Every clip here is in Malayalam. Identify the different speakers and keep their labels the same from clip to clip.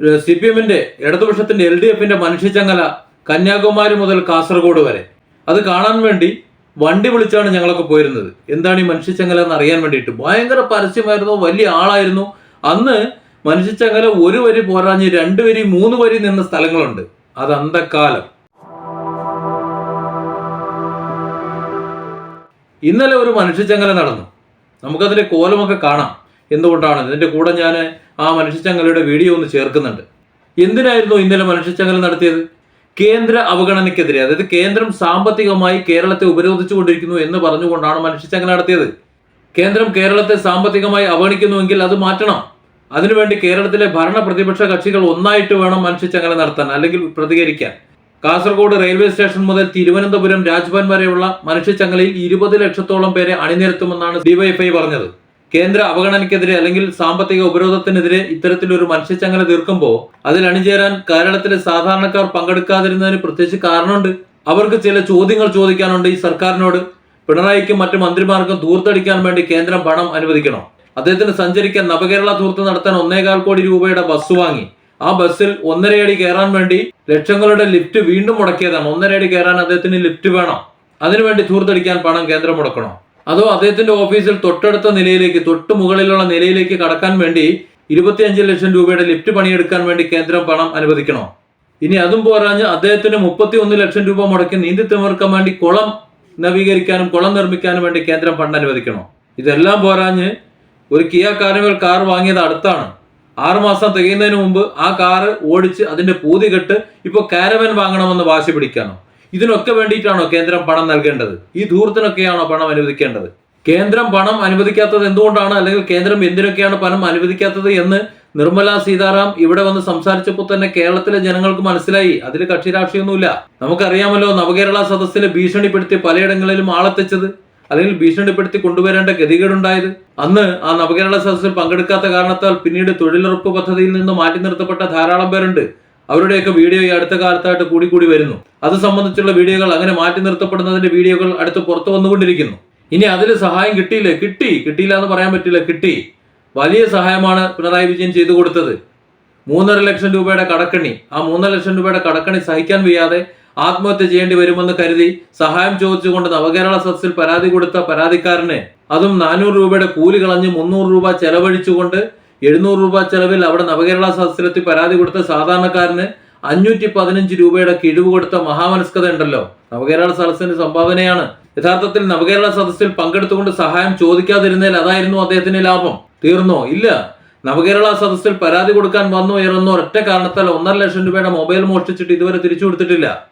Speaker 1: സി പി എമ്മിന്റെ ഇടതുപക്ഷത്തിന്റെ എൽ ഡി എഫിന്റെ മനുഷ്യച്ചങ്ങല കന്യാകുമാരി മുതൽ കാസർഗോഡ് വരെ. അത് കാണാൻ വേണ്ടി വണ്ടി വിളിച്ചാണ് ഞങ്ങളൊക്കെ പോയിരുന്നത്. എന്താണ് ഈ മനുഷ്യച്ചങ്ങല എന്ന് അറിയാൻ വേണ്ടിയിട്ട്? ഭയങ്കര പരസ്യമായിരുന്നു വലിയ ആളായിരുന്നു. അന്ന് മനുഷ്യച്ചങ്ങല ഒരു വരി പോരാഞ്ഞ് രണ്ട് വരി മൂന്ന് വരി നിന്ന സ്ഥലങ്ങളുണ്ട്. അത് അന്തക്കാലം ഇന്നലെ ഒരു മനുഷ്യച്ചങ്ങല നടന്നു. നമുക്കതിലെ കോലമൊക്കെ കാണാം. എന്തുകൊണ്ടാണ്? ഇതിന്റെ കൂടെ ഞാൻ ആ മനുഷ്യച്ചങ്ങലയുടെ വീഡിയോ ഒന്ന് ചേർക്കുന്നുണ്ട്. എന്തിനായിരുന്നു ഇന്നലെ മനുഷ്യച്ചങ്ങല നടത്തിയത്? കേന്ദ്ര അവഗണനയ്ക്കെതിരെ അതായത് കേന്ദ്രം സാമ്പത്തികമായി കേരളത്തെ ഉപരോധിച്ചുകൊണ്ടിരിക്കുന്നു എന്ന് പറഞ്ഞുകൊണ്ടാണ് മനുഷ്യച്ചങ്ങല നടത്തിയത്. കേന്ദ്രം കേരളത്തെ സാമ്പത്തികമായി അവഗണിക്കുന്നുവെങ്കിൽ അത് മാറ്റണം. അതിനുവേണ്ടി കേരളത്തിലെ ഭരണ പ്രതിപക്ഷ കക്ഷികൾ ഒന്നായിട്ട് വേണം മനുഷ്യച്ചങ്ങല നടത്താൻ അല്ലെങ്കിൽ പ്രതികരിക്കാൻ. കാസർഗോഡ് റെയിൽവേ സ്റ്റേഷൻ മുതൽ തിരുവനന്തപുരം രാജ്ഭവൻ വരെയുള്ള മനുഷ്യച്ചങ്ങലയിൽ ഇരുപത് ലക്ഷത്തോളം പേരെ അണിനിരത്തുമെന്നാണ് ഡിവൈഎഫ്ഐ പറഞ്ഞത്. കേന്ദ്ര അവഗണനയ്ക്കെതിരെ അല്ലെങ്കിൽ സാമ്പത്തിക ഉപരോധത്തിനെതിരെ ഇത്തരത്തിലൊരു മനുഷ്യച്ചങ്ങല തീർക്കുമ്പോൾ അതിൽ അണിചേരാൻ കേരളത്തിലെ സാധാരണക്കാർ പങ്കെടുക്കാതിരുന്നതിന് പ്രത്യേകിച്ച് കാരണമുണ്ട്. അവർക്ക് ചില ചോദ്യങ്ങൾ ചോദിക്കാനുണ്ട് ഈ സർക്കാരിനോട്. പിണറായിക്കും മറ്റു മന്ത്രിമാർക്കും ധൂർത്തടിക്കാൻ വേണ്ടി കേന്ദ്രം പണം അനുവദിക്കണം. അദ്ദേഹത്തിന് സഞ്ചരിക്കാൻ നവകേരള തൂർത്ത് നടത്താൻ ഒന്നേകാൽ കോടി രൂപയുടെ ബസ് വാങ്ങി. ആ ബസ്സിൽ ഒന്നരയടി കയറാൻ വേണ്ടി ലക്ഷങ്ങളുടെ ലിഫ്റ്റ് വീണ്ടും മുടക്കിയതാണ്. ഒന്നരയടി കയറാൻ അദ്ദേഹത്തിന് ലിഫ്റ്റ് വേണം. അതിനുവേണ്ടി ധൂർത്തടിക്കാൻ പണം കേന്ദ്രം മുടക്കണോ. അതോ അദ്ദേഹത്തിന്റെ ഓഫീസിൽ തൊട്ടടുത്ത നിലയിലേക്ക് തൊട്ട് മുകളിലുള്ള നിലയിലേക്ക് കടക്കാൻ വേണ്ടി ഇരുപത്തിയഞ്ച് ലക്ഷം രൂപയുടെ ലിഫ്റ്റ് പണിയെടുക്കാൻ വേണ്ടി കേന്ദ്രം പണം അനുവദിക്കണോ? ഇനി അതും പോരാഞ്ഞ് അദ്ദേഹത്തിന് മുപ്പത്തി ഒന്ന് ലക്ഷം രൂപ മുടക്കി നീന്തി തിമിർക്കാൻ വേണ്ടി കുളം നവീകരിക്കാനും കുളം നിർമ്മിക്കാനും വേണ്ടി കേന്ദ്രം ഫണ്ട് അനുവദിക്കണോ? ഇതെല്ലാം പോരാഞ്ഞ് ഒരു കിയ കാർണിവൽ കാർ വാങ്ങിയത് അടുത്താണ്. ആറുമാസം തികയുന്നതിന് മുമ്പ് ആ കാറ് ഓടിച്ച് അതിന്റെ പൂതി കെട്ട് ഇപ്പോൾ കാരവൻ വാങ്ങണമെന്ന് വാശി പിടിക്കാനോ? ഇതിനൊക്കെ വേണ്ടിയിട്ടാണോ കേന്ദ്രം പണം നൽകേണ്ടത്? ഈ ധൂർത്തിനൊക്കെയാണോ പണം അനുവദിക്കേണ്ടത്? കേന്ദ്രം പണം അനുവദിക്കാത്തത് എന്തുകൊണ്ടാണ്? അല്ലെങ്കിൽ കേന്ദ്രം എന്തിനൊക്കെയാണ് പണം അനുവദിക്കാത്തത് എന്ന് നിർമ്മല സീതാറാം ഇവിടെ വന്ന് സംസാരിച്ചപ്പോൾ തന്നെ കേരളത്തിലെ ജനങ്ങൾക്ക് മനസ്സിലായി. അതിൽ കക്ഷി രാഷ്ട്രീയമൊന്നുമില്ല. നമുക്കറിയാമല്ലോ നവകേരള സദസ്സിനെ ഭീഷണിപ്പെടുത്തി പലയിടങ്ങളിലും ആളെത്തിച്ചത്. അല്ലെങ്കിൽ ഭീഷണിപ്പെടുത്തി കൊണ്ടുവരേണ്ട ഗതികേടുണ്ടായത്. അന്ന് ആ നവകേരള സദസ്സിൽ പങ്കെടുക്കാത്ത കാരണത്താൽ പിന്നീട് തൊഴിലുറപ്പ് പദ്ധതിയിൽ നിന്ന് മാറ്റി നിർത്തപ്പെട്ട ധാരാളം പേരുണ്ട്. അവരുടെയൊക്കെ വീഡിയോ ഈ അടുത്ത കാലത്തായിട്ട് കൂടി കൂടി വരുന്നു. അത് സംബന്ധിച്ചുള്ള വീഡിയോകൾ അങ്ങനെ മാറ്റി നിർത്തപ്പെടുന്നതിന്റെ വീഡിയോകൾ അടുത്ത് പുറത്തു വന്നുകൊണ്ടിരിക്കുന്നു. ഇനി അതിൽ സഹായം കിട്ടിയില്ലേ? കിട്ടി. കിട്ടിയില്ല എന്ന് പറയാൻ പറ്റില്ല. കിട്ടി. വലിയ സഹായമാണ് പിണറായി വിജയൻ ചെയ്തു കൊടുത്തത്. മൂന്നര ലക്ഷം രൂപയുടെ കടക്കണി. ആ മൂന്നര ലക്ഷം രൂപയുടെ കടക്കണി സഹിക്കാൻ വയ്യാതെ ആത്മഹത്യ ചെയ്യേണ്ടി വരുമെന്ന് കരുതി സഹായം ചോദിച്ചുകൊണ്ട് നവകേരള സദസ്സിൽ പരാതി കൊടുത്ത പരാതിക്കാരന് അതും നാനൂറ് രൂപയുടെ കൂലി കളഞ്ഞ് മുന്നൂറ് രൂപ ചെലവഴിച്ചുകൊണ്ട് എഴുന്നൂറ് രൂപ ചെലവിൽ അവിടെ നവകേരള സദസ്സിലെത്തി പരാതി കൊടുത്ത സാധാരണക്കാരന് അഞ്ഞൂറ്റി പതിനഞ്ച് രൂപയുടെ കിഴിവ് കൊടുത്ത മഹാമനസ്കത ഉണ്ടല്ലോ. നവകേരള സദസ്സിന്റെ സംഭാവനയാണ്. യഥാർത്ഥത്തിൽ നവകേരള സദസ്സിൽ പങ്കെടുത്തുകൊണ്ട് സഹായം ചോദിക്കാതിരുന്നതിൽ അതായിരുന്നു അദ്ദേഹത്തിന് ലാഭം. തീർന്നോ? ഇല്ല. നവകേരള സദസ്സിൽ പരാതി കൊടുക്കാൻ വന്നു ഉയർന്ന ഒറ്റ കാരണത്താൽ ഒന്നര ലക്ഷം രൂപയുടെ മൊബൈൽ മോഷ്ടിച്ചിട്ട് ഇതുവരെ തിരിച്ചു കൊടുത്തിട്ടില്ല.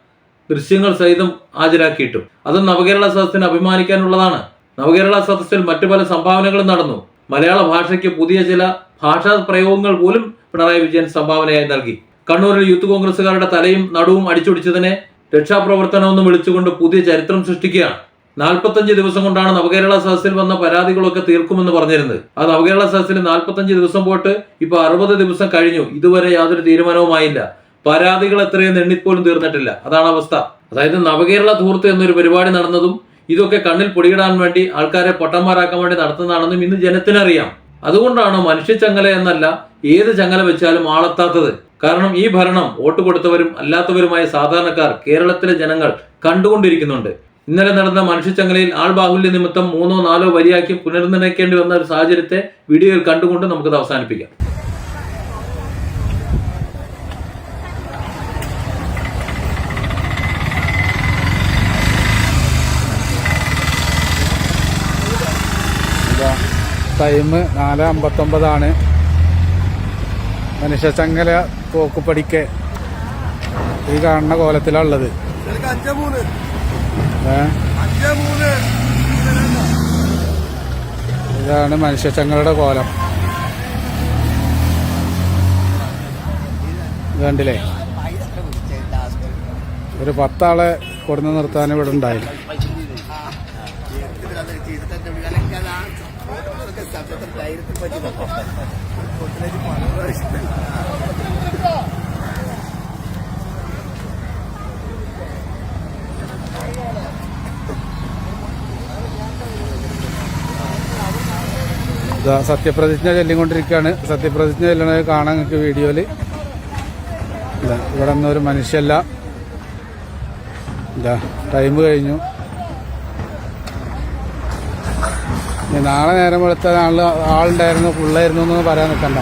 Speaker 1: ദൃശ്യങ്ങൾ സഹിതം ഹാജരാക്കിയിട്ടും. അത് നവകേരള സദസ്സിന് അഭിമാനിക്കാനുള്ളതാണ്. നവകേരള സദസ്സിൽ മറ്റു പല സംഭാവനകളും നടന്നു. മലയാള ഭാഷയ്ക്ക് പുതിയ ചില ഭാഷാ പ്രയോഗങ്ങൾ പോലും പിണറായി വിജയൻ സംഭാവനയായി നൽകി. കണ്ണൂരിൽ യൂത്ത് കോൺഗ്രസുകാരുടെ തലയും നടുവും അടിച്ചൊടിച്ചതിനെ രക്ഷാപ്രവർത്തനമെന്ന് വിളിച്ചുകൊണ്ട് പുതിയ ചരിത്രം സൃഷ്ടിക്കുകയാണ്. നാൽപ്പത്തഞ്ച് ദിവസം കൊണ്ടാണ് നവകേരള സദസ്സിൽ വന്ന പരാതികളൊക്കെ തീർക്കുമെന്ന് പറഞ്ഞിരുന്നത്. ആ നവകേരള സദസ്സിൽ നാൽപ്പത്തഞ്ച് ദിവസം പോയിട്ട് ഇപ്പൊ അറുപത് ദിവസം കഴിഞ്ഞു. ഇതുവരെ യാതൊരു തീരുമാനവുമായില്ല. പരാതികൾ എത്രയും എണ്ണിപ്പോലും തീർന്നിട്ടില്ല. അതാണ് അവസ്ഥ. അതായത് നവകേരള ധൂർത്ത് എന്നൊരു പരിപാടി നടന്നതും ഇതൊക്കെ കണ്ണിൽ പൊടിയിടാൻ വേണ്ടി ആൾക്കാരെ പൊട്ടന്മാരാക്കാൻ വേണ്ടി നടത്തുന്നതാണെന്നും ഇന്ന് ജനത്തിനറിയാം. അതുകൊണ്ടാണ് മനുഷ്യ ചങ്ങല എന്നല്ല ഏത് ചങ്ങല വെച്ചാലും ആളെത്താത്തത്. കാരണം ഈ ഭരണം വോട്ട് കൊടുത്തവരും അല്ലാത്തവരുമായ സാധാരണക്കാർ കേരളത്തിലെ ജനങ്ങൾ കണ്ടുകൊണ്ടിരിക്കുന്നുണ്ട്. ഇന്നലെ നടന്ന മനുഷ്യച്ചങ്ങലയിൽ ആൾബാഹുല്യ നിമിത്തം മൂന്നോ നാലോ വരിയാക്കി പുനർനിർണയിക്കേണ്ടി വന്ന ഒരു സാഹചര്യത്തെ വീഡിയോയിൽ കണ്ടുകൊണ്ട് നമുക്കത് അവസാനിപ്പിക്കാം.
Speaker 2: ടൈം നാല് അമ്പത്തൊമ്പതാണ്. മനുഷ്യച്ചങ്ങല തോക്കുപടിക്ക് ഈ കാണുന്ന കോലത്തിലുള്ളത് ഇതാണ് മനുഷ്യച്ചങ്ങലയുടെ കോലം. ഇത് കണ്ടില്ലേ ഒരു പത്താളെ കൊടുന്ന് നിർത്താൻ ഇവിടെ ഉണ്ടായില്ല. സത്യപ്രതിജ്ഞ ചൊല്ലിക്കൊണ്ടിരിക്കുകയാണ്. സത്യപ്രതിജ്ഞ ചൊല്ലണത് കാണാൻ നിങ്ങൾക്ക് വീഡിയോയിൽ. ഇവിടെ ഒന്നും ഒരു മനുഷ്യല്ല ടൈം കഴിഞ്ഞു ഇനി നാളെ നേരം വെളുത്ത ആൾ ആളുണ്ടായിരുന്നു ഫുള്ളായിരുന്നു എന്ന് പറയാൻ നിൽക്കണ്ട.